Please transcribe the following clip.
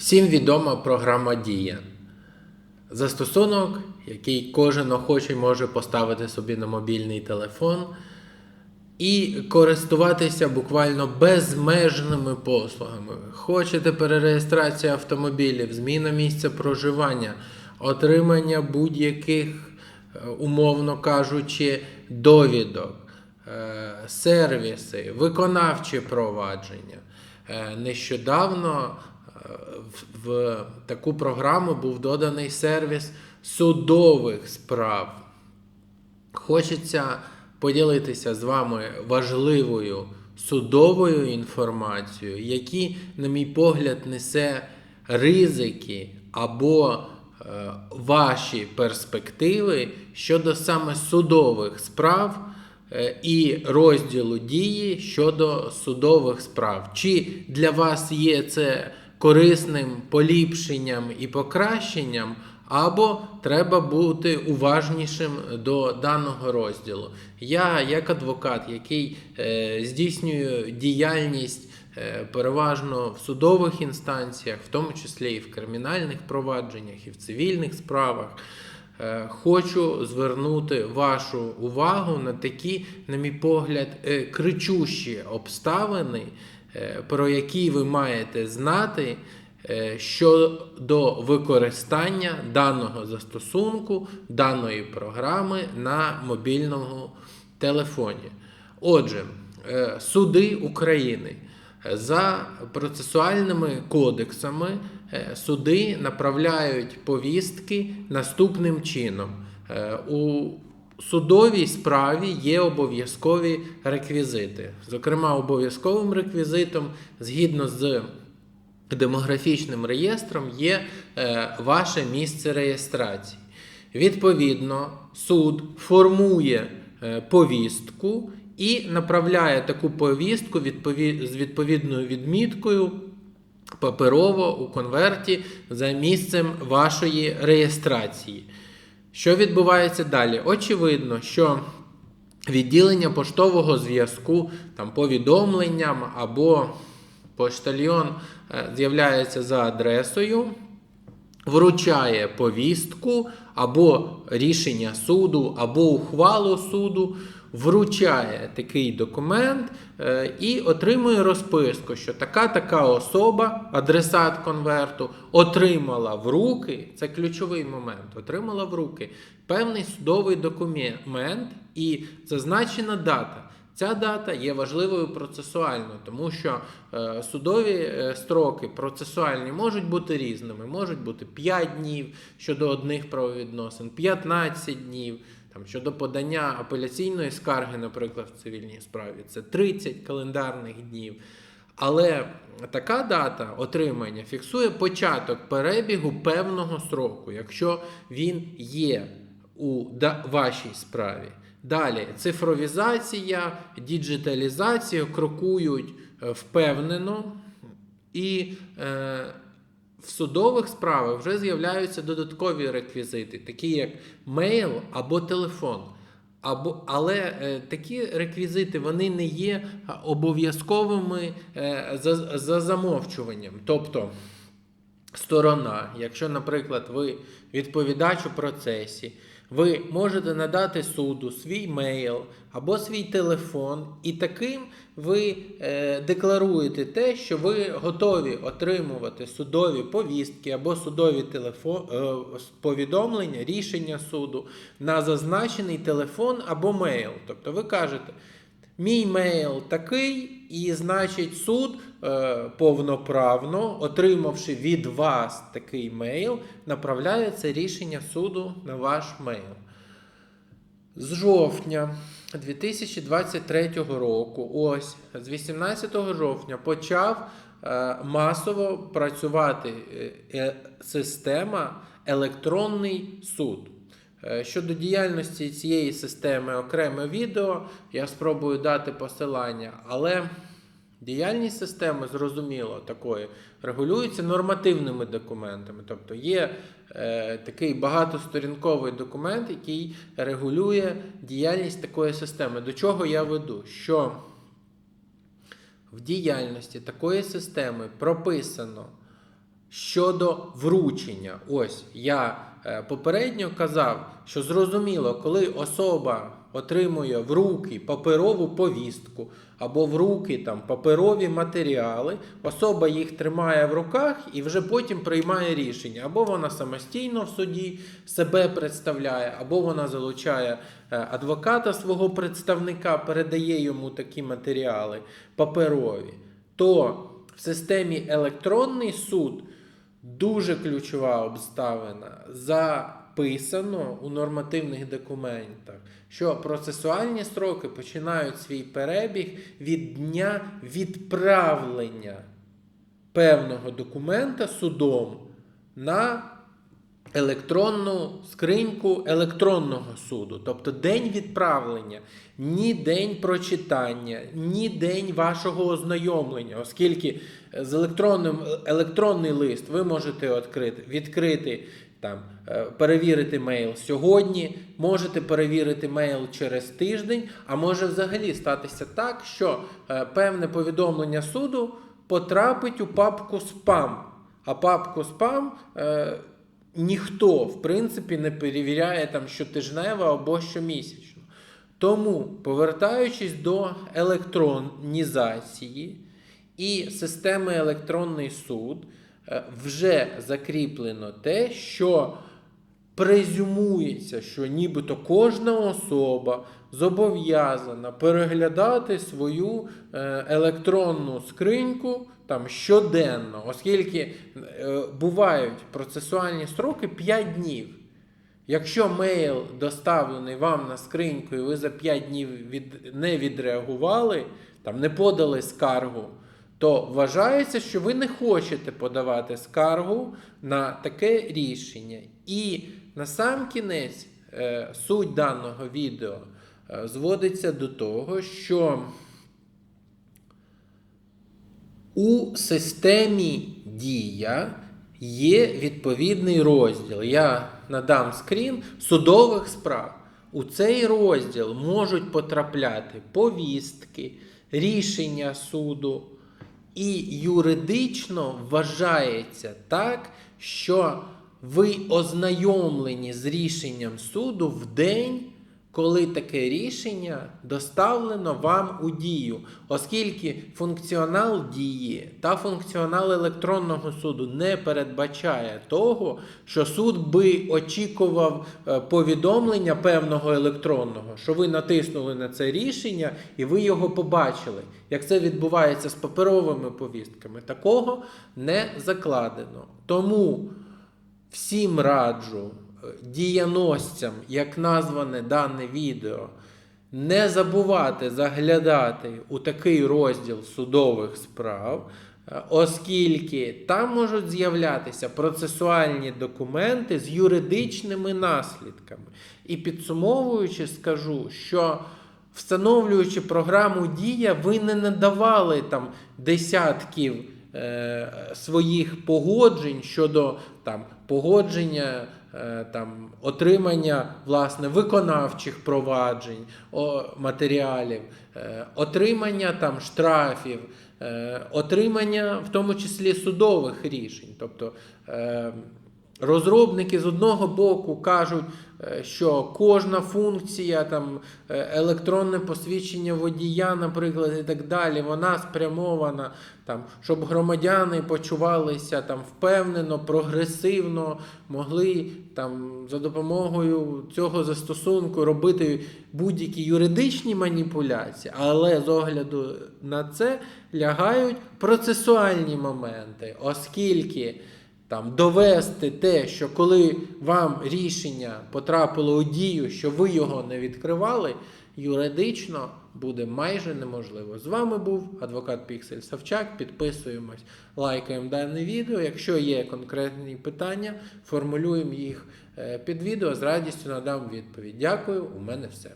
Всім відома програма Дія. Застосунок, який кожен охочий може поставити собі на мобільний телефон і користуватися буквально безмежними послугами. Хочете перереєстрація автомобілів, зміна місця проживання, отримання будь-яких, е, умовно кажучи, довідок, е, сервіси, виконавчі провадження. Е, Нещодавно в- в таку програму був доданий сервіс судових справ. Хочеться поділитися з вами важливою судовою інформацією, які, на мій погляд, несе ризики або е, ваші перспективи щодо саме судових справ е, і розділу дії щодо судових справ. Чи для вас є це корисним поліпшенням і покращенням? Або треба бути уважнішим до даного розділу. Я, як адвокат, який е, здійснює діяльність е, переважно в судових інстанціях, в тому числі і в кримінальних провадженнях, і в цивільних справах, е, хочу звернути вашу увагу на такі, на мій погляд, кричущі обставини, про які ви маєте знати е, щодо використання даного застосунку, даної програми на мобільному телефоні. Отже, е, суди України е, за процесуальними кодексами е, суди направляють повістки наступним чином. Е, У судовій справі є обов'язкові реквізити. Зокрема, обов'язковим реквізитом, згідно з демографічним реєстром, є е, ваше місце реєстрації. Відповідно, суд формує е, повістку і направляє таку повістку з відповідною відміткою паперово у конверті за місцем вашої реєстрації. Що відбувається далі? Очевидно, що відділення поштового зв'язку, там повідомленням або поштальйон е, з'являється за адресою, вручає повістку або рішення суду, або ухвалу суду, вручає такий документ е, і отримує розписку, що така така особа, адресат конверту, отримала в руки, це ключовий момент, отримала в руки певний судовий документ і зазначена дата. Ця дата є важливою процесуально, тому що е, судові е, строки процесуальні можуть бути різними. Можуть бути 5 днів щодо одних правовідносин, 15 днів. Там, щодо подання апеляційної скарги, наприклад, в цивільній справі, це 30 календарних днів. Але така дата отримання фіксує початок перебігу певного строку, якщо він є у вашій справі. Далі цифровізація, діджиталізація крокують е, впевнено, і е, в судових справах вже з'являються додаткові реквізити, такі як мейл або телефон. Або, але е, такі реквізити вони не є обов'язковими е, за, за замовчуванням. Тобто сторона, якщо, наприклад, ви відповідач у процесі, ви можете надати суду свій мейл або свій телефон, і таким ви е, декларуєте те, що ви готові отримувати судові повістки або судові телефон, е, повідомлення, рішення суду на зазначений телефон або мейл. Тобто ви кажете. Мій мейл такий, і значить, суд е, повноправно, отримавши від вас такий мейл, направляє це рішення суду на ваш мейл. З жовтня 2023 року, ось з 18 жовтня, почав е, масово працювати е, система електронний суд. Е, Щодо діяльності цієї системи окреме відео, я спробую дати посилання, але діяльність системи, зрозуміло, такої, регулюється нормативними документами. Тобто є е, такий багатосторінковий документ, який регулює діяльність такої системи. До чого я веду? Що в діяльності такої системи прописано щодо вручення. Ось я попередньо казав, що зрозуміло, коли особа отримує в руки паперову повістку або в руки там паперові матеріали, особа їх тримає в руках і вже потім приймає рішення. Або вона самостійно в суді себе представляє, або вона залучає е, адвоката свого представника, передає йому такі матеріали паперові. То в системі електронний суд дуже ключова обставина записано у нормативних документах, що процесуальні строки починають свій перебіг від дня відправлення певного документа судом на електронну скриньку електронного суду. Тобто день відправлення, ні день прочитання, ні день вашого ознайомлення, оскільки з електронним електронний лист ви можете відкрити, відкрити. Там е, перевірити мейл сьогодні, можете перевірити мейл через тиждень, а може взагалі статися так, що е, певне повідомлення суду потрапить у папку спам. А папку спам е, ніхто, в принципі, не перевіряє там щотижнево або щомісячно. Тому, повертаючись до електронізації і системи електронний суд, е, вже закріплено те, що презюмується, що нібито кожна особа зобов'язана переглядати свою е, електронну скриньку там щоденно, оскільки е, бувають процесуальні строки 5 днів. Якщо мейл доставлений вам на скриньку, і ви за 5 днів від, не відреагували, там не подали скаргу, то вважається, що ви не хочете подавати скаргу на таке рішення. І на сам кінець е, суть даного відео е, зводиться до того, що у системі Дія є відповідний розділ. Я надам скрін судових справ. У цей розділ можуть потрапляти повістки, рішення суду. І юридично вважається так, що ви ознайомлені з рішенням суду в день, коли таке рішення доставлено вам у дію, оскільки функціонал дії та функціонал електронного суду не передбачає того, що суд би очікував е, повідомлення певного електронного, що ви натиснули на це рішення і ви його побачили. Як це відбувається з паперовими повістками, такого не закладено. Тому всім раджу діяносцям, як назване дане відео, не забувати заглядати у такий розділ судових справ, е, оскільки там можуть з'являтися процесуальні документи з юридичними наслідками. І підсумовуючи, скажу, що встановлюючи програму Дія, ви не надавали там десятків е, своїх погоджень щодо там, погодження, там, отримання власне, виконавчих проваджень, матеріалів, е, отримання там, штрафів, е, отримання в тому числі судових рішень. Тобто, е, Розробники з одного боку кажуть, е, що кожна функція, там, е, електронне посвідчення водія, наприклад, і так далі, вона спрямована, там, щоб громадяни почувалися там, впевнено, прогресивно, могли там, за допомогою цього застосунку робити будь-які юридичні маніпуляції, але з огляду на це лягають процесуальні моменти, оскільки. Там довести те, що коли вам рішення потрапило у дію, що ви його не відкривали, юридично буде майже неможливо. З вами був адвокат Піксель Савчак. Підписуємось, лайкаємо дане відео. Якщо є конкретні питання, формулюємо їх е, під відео. З радістю надам відповідь. Дякую, у мене все.